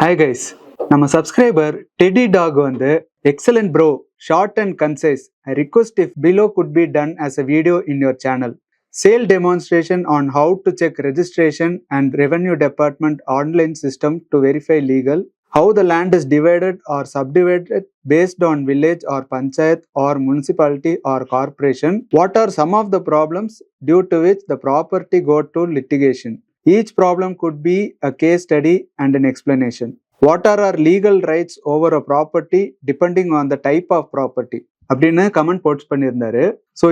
Hi guys நம்ம subscriber Teddy talk வந்து excellent bro short and concise I request if below could be done as a video in your channel sale demonstration on how to check registration and revenue department online system to verify legal how the land is divided or subdivided based on village or panchayat or municipality or corporation what are some of the problems due to which the property go to litigation each problem could be a case study and an explanation. What are our legal rights over a property depending on the type of property? அப்படின்னு comment posts பண்ணியிருந்தாரு so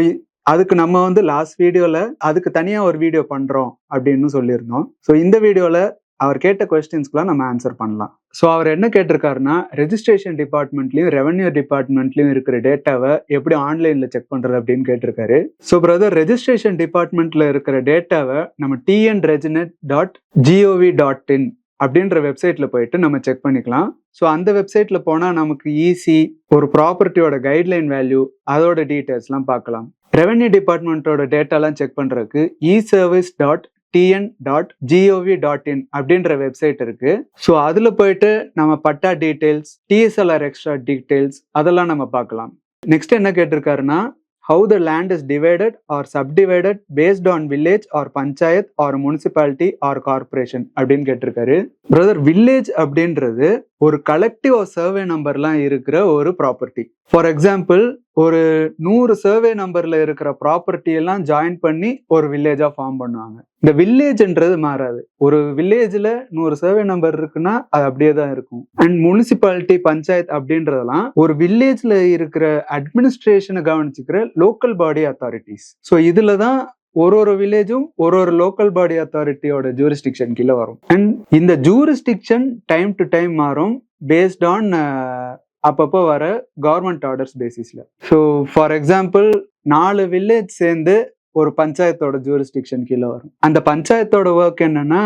அதுக்கு நம்ம வந்து last வீடியோல அதுக்கு தனியா ஒரு video பண்றோம் அப்படின்னு சொல்லியிருந்தோம் ஸோ இந்த வீடியோல அவர் கேட்ட கொஸ்டின்ஸ்க்குலாம் நம்ம ஆன்சர் பண்ணலாம். ஸோ அவர் என்ன கேட்டிருக்காருன்னா ரெஜிஸ்ட்ரேஷன் டிபார்ட்மெண்ட்லையும் ரெவன்யூ டிபார்ட்மெண்ட்லையும் இருக்கிற டேட்டாவை எப்படி ஆன்லைனில் செக் பண்ணுறது அப்படின்னு கேட்டிருக்காரு. ஸோ பிரதர் ரெஜிஸ்ட்ரேஷன் டிபார்ட்மெண்ட்டில் இருக்கிற டேட்டாவை நம்ம TN reginet dot GOV dot in அப்படின்ற வெப்சைட்ல போயிட்டு நம்ம செக் பண்ணிக்கலாம். ஸோ அந்த வெப்சைட்ல போனால் நமக்கு ஈஸி ஒரு ப்ராப்பர்ட்டியோட கைட்லைன் வேல்யூ அதோட டீட்டெயில்ஸ்லாம் பார்க்கலாம். ரெவன்யூ டிபார்ட்மெண்ட்டோட டேட்டாலாம் செக் பண்ணுறதுக்கு e service dot TN dot GOV dot in அப்படின்ற வெப்சைட் இருக்கு. ஸோ அதில் போயிட்டு நம்ம patta details DSLR extra details அதெல்லாம் நம்ம பார்க்கலாம். நெக்ஸ்ட் என்ன கேட்டிருக்காருன்னா how the land is divided or subdivided based on village or panchayat or municipality or corporation அப்படின்னு கேட்டிருக்காரு. பிரதர் வில்லேஜ் அப்படின்றது ஒரு கலெக்டிவ் சர்வே நம்பர்லாம் இருக்கிற ஒரு ப்ராப்பர்ட்டி ஃபார் எக்ஸாம்பிள் ஒரு நூறு சர்வே நம்பர்ல இருக்கிற ப்ராப்பர்ட்டி எல்லாம் ஜாயின் பண்ணி ஒரு வில்லேஜா ஃபார்ம் பண்ணுவாங்க. இந்த வில்லேஜ்ன்றது மாறாது. ஒரு வில்லேஜ்ல நூறு சர்வே நம்பர் இருக்குன்னா அது அப்படியே தான் இருக்கும். அண்ட் முனிசிபாலிட்டி பஞ்சாயத் அப்படின்றதெல்லாம் ஒரு வில்லேஜ்ல இருக்கிற அட்மினிஸ்ட்ரேஷனை கவனிச்சுக்கிற லோக்கல் பாடி அத்தாரிட்டிஸ் ஸோ இதுல தான் ஒரு ஒரு வில்லேஜும் ஒரு ஒரு லோக்கல் பாடி அத்தாரிட்டியோட ஜூரிஸ்டிக்ஷன் கீழே வரும். அண்ட் இந்த ஜூரிஸ்டிக்ஷன் டைம் டு டைம் மாறும் பேஸ்ட் ஆன் அப்பப்போ வர கவர்மெண்ட் ஆர்டர்ஸ் பேசிஸ்ல ஸோ ஃபார் எக்ஸாம்பிள் நாலு வில்லேஜ் சேர்ந்து ஒரு பஞ்சாயத்தோட ஜூரிஸ்டிக்ஷன் கீழே வரும். அந்த பஞ்சாயத்தோட ஒர்க் என்னன்னா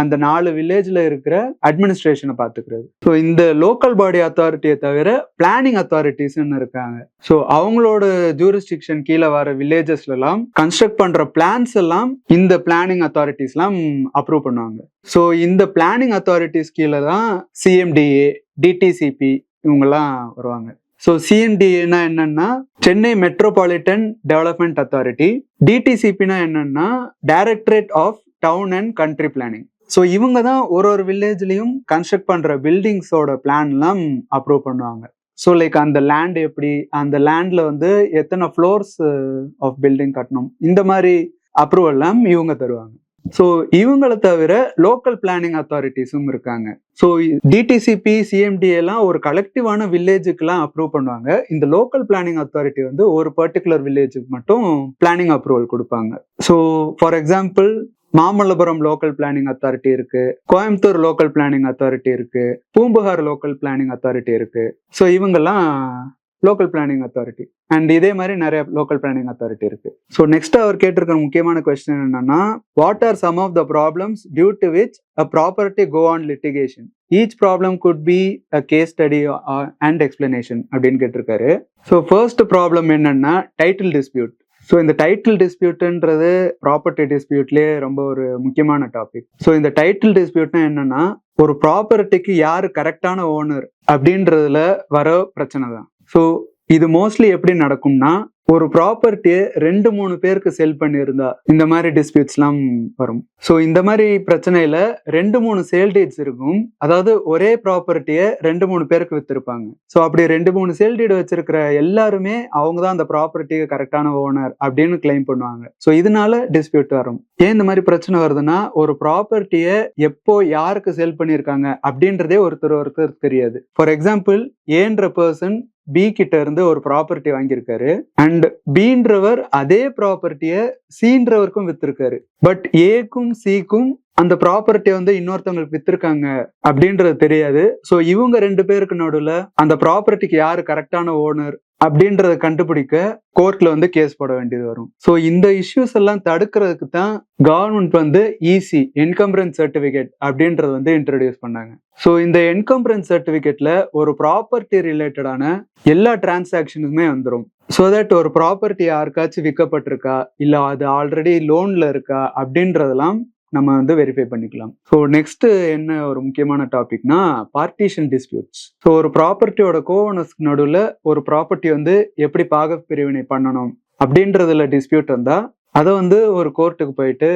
அந்த நாலு வில்லேஜ்ல இருக்கிற அட்மினிஸ்ட்ரேஷனை பாத்துக்கிறது ஸோ இந்த லோக்கல் பாடி அத்தாரிட்டியை தவிர பிளானிங் அத்தாரிட்டிஸ்ன்னு இருக்காங்க. ஸோ அவங்களோட ஜூரிஸ்டிக்ஷன் கீழே வர வில்லேஜஸ்ல எல்லாம் கன்ஸ்ட்ரக்ட் பண்ற பிளான்ஸ் எல்லாம் இந்த பிளானிங் அத்தாரிட்டிஸ் எல்லாம் அப்ரூவ் பண்ணுவாங்க. ஸோ இந்த பிளானிங் அத்தாரிட்டிஸ் கீழே தான் சிஎம்டிஏ டிடிசிபி இவங்கெல்லாம் வருவாங்க. ஸோ சிஎன்டிஏனா என்னன்னா சென்னை மெட்ரோபாலிட்டன் டெவலப்மெண்ட் அத்தாரிட்டி டிடிசிபினா என்னன்னா directorate of town and country planning so இவங்க தான் ஒரு ஒரு வில்லேஜ்லையும் கன்ஸ்ட்ரக்ட் பண்ணுற பில்டிங்ஸோட பிளான்லாம் அப்ரூவ் பண்ணுவாங்க. ஸோ லைக் அந்த லேண்ட் எப்படி அந்த லேண்டில் வந்து எத்தனை ஃப்ளோர்ஸ் ஆஃப் பில்டிங் கட்டணும் இந்த மாதிரி அப்ரூவல்லாம் இவங்க தருவாங்க. ஸோ இவங்களை தவிர லோக்கல் பிளானிங் அத்தாரிட்டிஸும் இருக்காங்க. ஸோ டிடிசிபி சிஎம்டி எல்லாம் ஒரு கலெக்டிவான வில்லேஜுக்கெல்லாம் அப்ரூவ் பண்ணுவாங்க. இந்த லோக்கல் பிளானிங் அத்தாரிட்டி வந்து ஒரு பர்டிகுலர் வில்லேஜுக்கு மட்டும் பிளானிங் அப்ரூவல் கொடுப்பாங்க. So for example Mamallapuram local planning authority இருக்கு. கோயம்புத்தூர் லோக்கல் பிளானிங் அத்தாரிட்டி இருக்கு. பூம்புகார் லோக்கல் பிளானிங் அத்தாரிட்டி இருக்கு. ஸோ இவங்கெல்லாம் லோக்கல் பிளானிங் அத்தாரிட்டி அண்ட் இதே மாதிரி நிறைய லோக்கல் பிளானிங் அத்தாரிட்டி இருக்கு. ஸோ நெக்ஸ்ட் அவர் கேட்டிருக்கிற முக்கியமான கொஸ்டின் என்னன்னா what are some of the problems due to which a property go on litigation each problem could be a case study and explanation அப்படின்னு கேட்டிருக்காரு. ஸோ ஃபர்ஸ்ட் ப்ராப்ளம் என்னன்னா title dispute so இந்த title டிஸ்பியூட்ன்றது ப்ராப்பர்ட்டி டிஸ்பியூட்லேயே ரொம்ப ஒரு முக்கியமான டாபிக் ஸோ இந்த டைட்டில் டிஸ்பியூட்னா என்னன்னா ஒரு ப்ராப்பர்ட்டிக்கு யார் கரெக்டான ஓனர் அப்படின்றதுல வர பிரச்சனை தான் ஸோ இது மோஸ்ட்லி எப்படி நடக்கும்னா ஒரு ப்ராப்பர்ட்டியை ரெண்டு மூணு பேருக்கு செல் பண்ணியிருந்தா இந்த மாதிரி டிஸ்பியூட்ஸ்லாம் வரும். ஸோ இந்த மாதிரி பிரச்சனையில ரெண்டு மூணு சேல் டீட்ஸ் இருக்கும். அதாவது ஒரே ப்ராப்பர்ட்டியை ரெண்டு மூணு பேருக்கு வித்திருப்பாங்க. ஸோ அப்படி ரெண்டு மூணு சேல் டீடு வச்சிருக்கிற எல்லாருமே அவங்க தான் அந்த ப்ராப்பர்ட்டிக்கு கரெக்டான ஓனர் அப்படின்னு கிளைம் பண்ணுவாங்க. ஸோ இதனால டிஸ்பியூட் வரும். ஏன் இந்த மாதிரி பிரச்சனை வருதுன்னா ஒரு ப்ராப்பர்ட்டியை எப்போ யாருக்கு செல் பண்ணியிருக்காங்க அப்படின்றதே ஒருத்தர் ஒருத்தர் தெரியாது. ஃபார் எக்ஸாம்பிள் ஏன்ற பர்சன் பி கிட்ட இருந்து ஒரு ப்ராப்பர்ட்டி வாங்கியிருக்காரு. அண்ட் பீன்றவர் அதே ப்ராப்பர்ட்டியை சீன்றவருக்கும் வித்திருக்காரு. பட் ஏக்கும் சிக்கும் அந்த ப்ராப்பர்ட்டியை வந்து இன்னொருத்தவங்களுக்கு வித்திருக்காங்க அப்படின்றது தெரியாது. ஸோ இவங்க ரெண்டு பேருக்கு நடுவில் அந்த ப்ராப்பர்ட்டிக்கு யாரு கரெக்டான ஓனர் அப்படின்றத கண்டுபிடிக்க கோர்ட்ல வந்து கேஸ் போட வேண்டியது வரும். ஸோ இந்த இஷ்யூஸ் எல்லாம் தடுக்கிறதுக்கு தான் கவர்மெண்ட் வந்து இசி என்கம்பரன்ஸ் சர்டிபிகேட் அப்படின்றது வந்து இன்ட்ரடியூஸ் பண்ணாங்க. ஸோ இந்த என்கம்பரன்ஸ் சர்டிபிகேட்ல ஒரு ப்ராப்பர்ட்டி ரிலேட்டடான எல்லா டிரான்சாக்ஷனுமே வந்துடும் ஸோ தட் ஒரு ப்ராப்பர்ட்டி யாருக்காச்சும் விற்கப்பட்டிருக்கா? இல்லை அது ஆல்ரெடி லோனில் இருக்கா? அப்படின்றதெல்லாம் நம்ம வந்து வெரிஃபை பண்ணிக்கலாம். ஸோ நெக்ஸ்ட் என்ன ஒரு முக்கியமான டாபிக்னா பார்ட்டிஷன் டிஸ்பியூட்ஸ் ஸோ ஒரு ப்ராப்பர்ட்டியோட கோவனஸ்க்கு நடுவில் ஒரு ப்ராப்பர்ட்டி வந்து எப்படி பாக பிரிவினை பண்ணணும் அப்படின்றதுல டிஸ்பியூட் வந்தா அதை வந்து ஒரு கோர்ட்டுக்கு போயிட்டு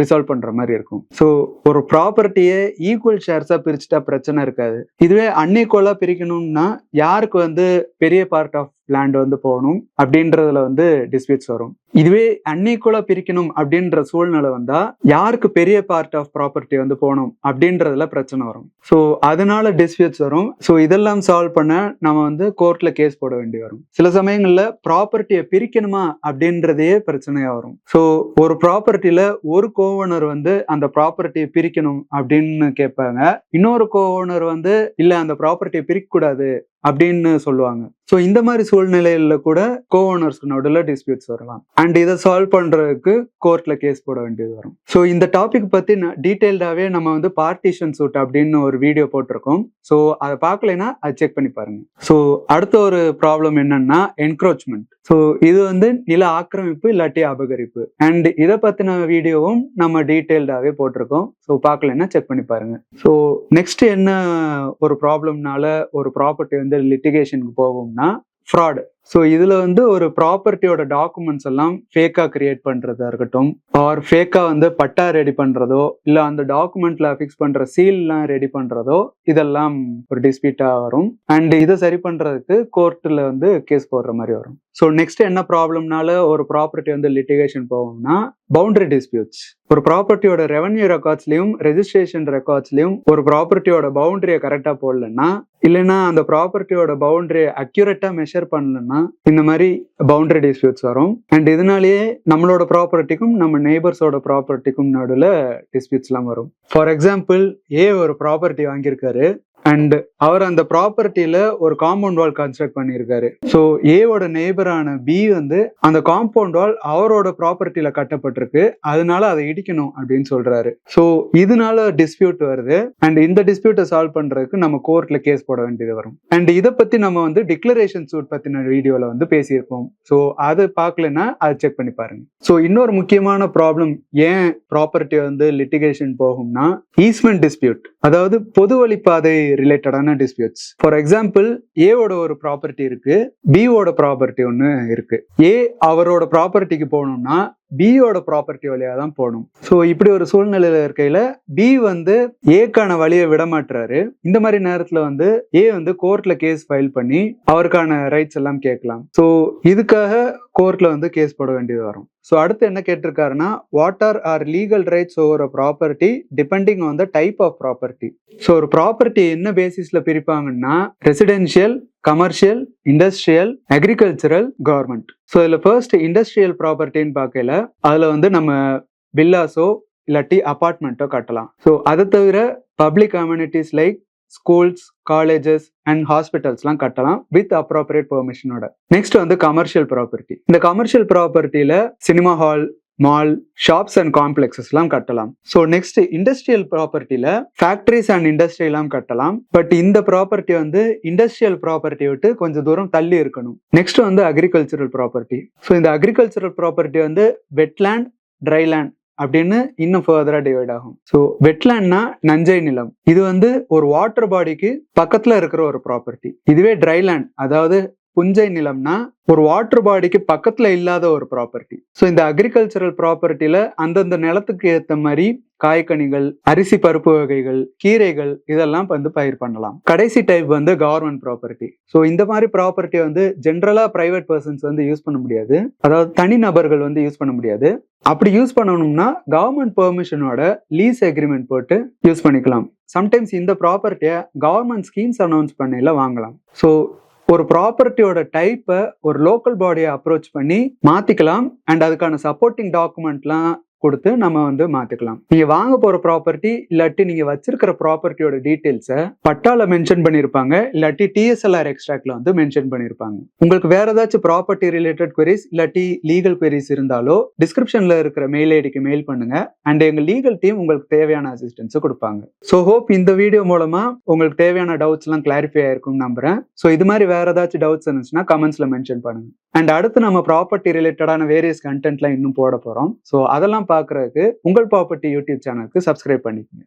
ரிசால்வ் பண்ற மாதிரி இருக்கும். ஸோ ஒரு ப்ராப்பர்ட்டியை ஈக்குவல் ஷேர்ஸா பிரிச்சுட்டா பிரச்சனை இருக்காது. இதுவே அன்இக்குவலா பிரிக்கணும்னா யாருக்கு வந்து பெரிய பார்ட் ஆஃப் லேண்ட் வந்து போகணும் அப்படின்றதுல வந்து டிஸ்பியூட்ஸ் வரும். இதுவே அன்இக்குவலா பிரிக்கணும் அப்படின்ற சூழ்நிலை வந்தா யாருக்கு பெரிய பார்ட் ஆஃப் ப்ராப்பர்ட்டி வந்து போகணும் அப்படின்றதுல பிரச்சனை வரும். ஸோ அதனால டிஸ்பியூட்ஸ் வரும். ஸோ இதெல்லாம் சால்வ் பண்ண நம்ம வந்து கோர்ட்ல கேஸ் போட வேண்டி வரும். சில சமயங்கள்ல ப்ராப்பர்ட்டியை பிரிக்கணுமா அப்படின்றதே பிரச்சனையா வரும். ஸோ ஒரு ப்ராப்பர்ட்டியில ஒரு கோவனர் வந்து அந்த ப்ராப்பர்ட்டியை பிரிக்கணும் அப்படின்னு கேட்பாங்க. இன்னொரு கோவனர் வந்து இல்ல அந்த ப்ராப்பர்ட்டியை பிரிக்க கூடாது அப்படின்னு சொல்லுவாங்க. ஸோ இந்த மாதிரி சூழ்நிலையில கூட கோ ஓனர்ஸ் நடுவில் டிஸ்பியூட்ஸ் வரலாம். அண்ட் இதை சால்வ் பண்றதுக்கு கோர்ட்ல கேஸ் போட வேண்டியது வரும். ஸோ இந்த டாபிக் பத்தி டீட்டெயில்டாவே நம்ம வந்து பார்ட்டிஷன் சூட் அப்படின்னு ஒரு வீடியோ போட்டிருக்கோம். ஸோ அதை பார்க்கலைன்னா அதை செக் பண்ணி பாருங்க. ஸோ அடுத்த ஒரு ப்ராப்ளம் என்னன்னா என்க்ரோச்மெண்ட் ஸோ இது வந்து நில ஆக்கிரமிப்பு இல்லாட்டி அபகரிப்பு. அண்ட் இதை பத்தின வீடியோவும் நம்ம டீட்டெயில்டாவே போட்டிருக்கோம். ஸோ பார்க்கலன்னா செக் பண்ணி பாருங்க. ஸோ நெக்ஸ்ட் என்ன ஒரு ப்ராப்ளம்னால ஒரு ப்ராப்பர்ட்டி வந்து லிட்டிகேஷனுக்கு அப்படின்னா ஃப்ராட் ஸோ இதுல வந்து ஒரு ப்ராப்பர்ட்டியோட டாக்குமெண்ட்ஸ் எல்லாம் ஃபேக்கா கிரியேட் பண்றதா இருக்கட்டும் ஆர் ஃபேக்காக வந்து பட்டா ரெடி பண்றதோ இல்லை அந்த டாக்குமெண்ட்ல ஃபிக்ஸ் பண்ற சீல்லாம் ரெடி பண்றதோ இதெல்லாம் ஒரு டிஸ்பியூட்டா வரும். அண்ட் இதை சரி பண்றதுக்கு கோர்ட்டில் வந்து கேஸ் போடுற மாதிரி வரும். ஸோ நெக்ஸ்ட் என்ன ப்ராப்ளம்னால ஒரு ப்ராப்பர்ட்டி வந்து லிட்டிகேஷன் போகும்னா பவுண்டரி டிஸ்பியூட்ஸ் ஒரு ப்ராப்பர்ட்டியோட ரெவன்யூ ரெக்கார்ட்ஸ்லயும் ரெஜிஸ்ட்ரேஷன் ரெக்கார்ட்ஸ்லயும் ஒரு ப்ராப்பர்ட்டியோட பவுண்டரியை கரெக்டாக போடலன்னா இல்லைன்னா அந்த ப்ராப்பர்ட்டியோட பவுண்டரி அக்யூரேட்டா மெஷர் பண்ணலன்னா இந்த மாதிரி பவுண்டரி டிஸ்பியூட்ஸ் வரும். அண்ட் இதனாலேயே நம்மளோட ப்ராப்பர்ட்டிக்கும் நம்ம நெய்பர்ஸோட ப்ராப்பர்ட்டிக்கும் நடுவில் டிஸ்பியூட்ஸ்லாம் வரும். ஃபார் எக்ஸாம்பிள் ஏ ஒரு ப்ராப்பர்ட்டி வாங்கியிருக்காரு. அண்ட் அவர் அந்த ப்ராப்பர்ட்டியில ஒரு காம்பவுண்ட் வால் கன்ஸ்ட்ரக்ட் பண்ணியிருக்காரு. ஸோ ஏவோட நெய்பரான பி வந்து அந்த காம்பவுண்ட் வால் அவரோட ப்ராப்பர்ட்டியில கட்டப்பட்டிருக்கு. அதனால அதை இடிக்கணும் அப்படின்னு சொல்றாரு. ஸோ இதனால டிஸ்பியூட் வருது. அண்ட் இந்த டிஸ்பியூட்டை சால்வ் பண்றதுக்கு நம்ம கோர்ட்ல கேஸ் போட வேண்டியது வரும். அண்ட் இதை பத்தி நம்ம வந்து டிக்ளரேஷன் சூட் பத்தின வீடியோல வந்து பேசியிருப்போம். ஸோ அதை பார்க்கலன்னா அதை செக் பண்ணி பாருங்க. ஸோ இன்னொரு முக்கியமான ப்ராப்ளம் ஏன் ப்ராப்பர்ட்டி வந்து லிட்டிகேஷன் போகும்னா ஈஸ்மெண்ட் டிஸ்பியூட் அதாவது பொது வழிப்பாதை ரிலேட்டடான டிஸ்பியூட்ஸ் ஃபார் எக்ஸாம்பிள் ஏவோட ஒரு ப்ராப்பர்ட்டி இருக்கு பியோட ப்ராப்பர்ட்டி ஒன்று இருக்கு. ஏ அவரோட ப்ராப்பர்ட்டிக்கு போகணும்னா பியோட ப்ராப்பர்ட்டி வழியாக தான் போகணும். ஸோ இப்படி ஒரு சூழ்நிலையில் இருக்கையில் பி வந்து ஏக்கான வழியை விட மாட்டுறாரு இந்த மாதிரி நேரத்தில் வந்து ஏ வந்து கோர்ட்டில் கேஸ் ஃபைல் பண்ணி அவருக்கான ரைட்ஸ் எல்லாம் கேட்கலாம். ஸோ இதுக்காக கோர்ட்ல வந்து கேஸ் போட வேண்டியது வரும். ஸோ அடுத்து என்ன கேட்டிருக்காருன்னா what are are legal rights over a property depending on the type of property so ஒரு ப்ராப்பர்ட்டி என்ன பேசிஸ்ல பிரிப்பாங்கன்னா residential commercial industrial agricultural government so இதில் ஃபர்ஸ்ட் இண்டஸ்ட்ரியல் ப்ராப்பர்ட்டின்னு பார்க்கல அதில் வந்து நம்ம வில்லாஸோ இல்லாட்டி அப்பார்ட்மெண்ட்டோ கட்டலாம். ஸோ அதை தவிர public communities like schools colleges and ஹாஸ்பிட்டல்ஸ்லாம் கட்டலாம் வித் அப்ராப்ரியேட் பெர்மிஷனோட நெக்ஸ்ட் வந்து கமர்ஷியல் ப்ராப்பர்ட்டி இந்த commercial ப்ராப்பர்ட்டியில cinema hall mall shops and காம்ப்ளெக்ஸஸ்லாம் கட்டலாம். ஸோ நெக்ஸ்ட் இண்டஸ்ட்ரியல் ப்ராப்பர்ட்டியில ஃபேக்ட்ரிஸ் அண்ட் இண்டஸ்ட்ரியெல்லாம் கட்டலாம். பட் இந்த ப்ராப்பர்ட்டி வந்து இண்டஸ்ட்ரியல் ப்ராப்பர்ட்டி விட்டு கொஞ்சம் தூரம் தள்ளி இருக்கணும். நெக்ஸ்ட் வந்து அக்ரிகல்ச்சரல் ப்ராப்பர்ட்டி ஸோ இந்த அக்ரிகல்ச்சரல் ப்ராப்பர்ட்டி வந்து வெட்லேண்ட் ட்ரைலேண்ட் அப்படின்னு இன்னும் ஃபர்தரா டிவைட் ஆகும். ஸோ வெட்லேண்ட்னா நஞ்சை நிலம். இது வந்து ஒரு வாட்டர் பாடிக்கு பக்கத்துல இருக்கிற ஒரு ப்ராப்பர்ட்டி இதுவே ட்ரைலேண்ட் அதாவது புஞ்சை நிலம்னா ஒரு வாட்டர் பாடிக்கு பக்கத்துல இல்லாத ஒரு ப்ராப்பர்ட்டி ஸோ இந்த அக்ரிகல்ச்சரல் ப்ராப்பர்ட்டியில அந்தந்த நிலத்துக்கு ஏத்த மாதிரி காய்கனிகள் அரிசி பருப்பு வகைகள் கீரைகள் இதெல்லாம் வந்து பயிர் பண்ணலாம். கடைசி டைப் வந்து கவர்மெண்ட் ப்ராப்பர்ட்டி ஸோ இந்த மாதிரி ப்ராப்பர்ட்டி வந்து ஜென்ரலா பிரைவேட் பர்சன்ஸ் வந்து யூஸ் பண்ண முடியாது. அதாவது தனி நபர்கள் வந்து யூஸ் பண்ண முடியாது. அப்படி யூஸ் பண்ணணும்னா கவர்மெண்ட் பெர்மிஷனோட லீஸ் அக்ரிமெண்ட் போட்டு யூஸ் பண்ணிக்கலாம். சம்டைம்ஸ் இந்த ப்ராப்பர்ட்டியை கவர்மெண்ட் ஸ்கீம்ஸ் அனௌன்ஸ் பண்ணையில வாங்கலாம். ஸோ ஒரு ப்ராப்பர்ட்டியோட டைப்பை ஒரு லோக்கல் பாடியை அப்ரோச் பண்ணி மாத்திக்கலாம். அண்ட் அதுக்கான சப்போர்ட்டிங் டாக்குமெண்ட்லாம் கொடுத்து நம்ம வந்து மாத்திக்கலாம். நீங்க வாங்க போற ப்ராப்பர்ட்டி இல்லாட்டி நீங்க வச்சிருக்கிற ப்ராப்பர்ட்டியோட டீட்டெயில்ஸை பட்டால மென்ஷன் பண்ணிருப்பாங்க. இல்லாட்டி டிஎஸ்எல்ஆர் எக்ஸ்ட்ராக்ட்ல வந்து மென்ஷன் பண்ணிருப்பாங்க. உங்களுக்கு வேற ஏதாச்சும் ப்ராப்பர்ட்டி ரிலேட்டட் குவரிஸ் இல்லாட்டி லீகல் குவரிஸ் இருந்தாலோ டிஸ்கிரிப்ஷன்ல இருக்கிற மெயில் ஐடிக்கு மெயில் பண்ணுங்க. அண்ட் எங்க லீகல் டீம் உங்களுக்கு தேவையான அசிஸ்டன்ஸ் கொடுப்பாங்க. ஸோ ஹோப் இந்த வீடியோ மூலமா உங்களுக்கு தேவையான டவுட்ஸ் எல்லாம் கிளாரிஃபை ஆயிருக்கும் நம்புறேன். ஸோ இது மாதிரி வேற ஏதாச்சும் டவுட்ஸ் இருந்துச்சுன்னா கமெண்ட்ஸ்ல மென்ஷன் பண்ணுங்க. அண்ட் அடுத்து நம்ம ப்ராப்பர்ட்டி ரிலேட்டடான வேரியஸ் கண்டென்ட்லாம் இன்னும் போட போறோம். ஸோ அதெல்லாம் பார்க்கறதுக்கு உங்கள் ப்ராப்பர்ட்டி யூடியூப் சேனலுக்கு சப்ஸ்கிரைப் பண்ணிக்கோங்க.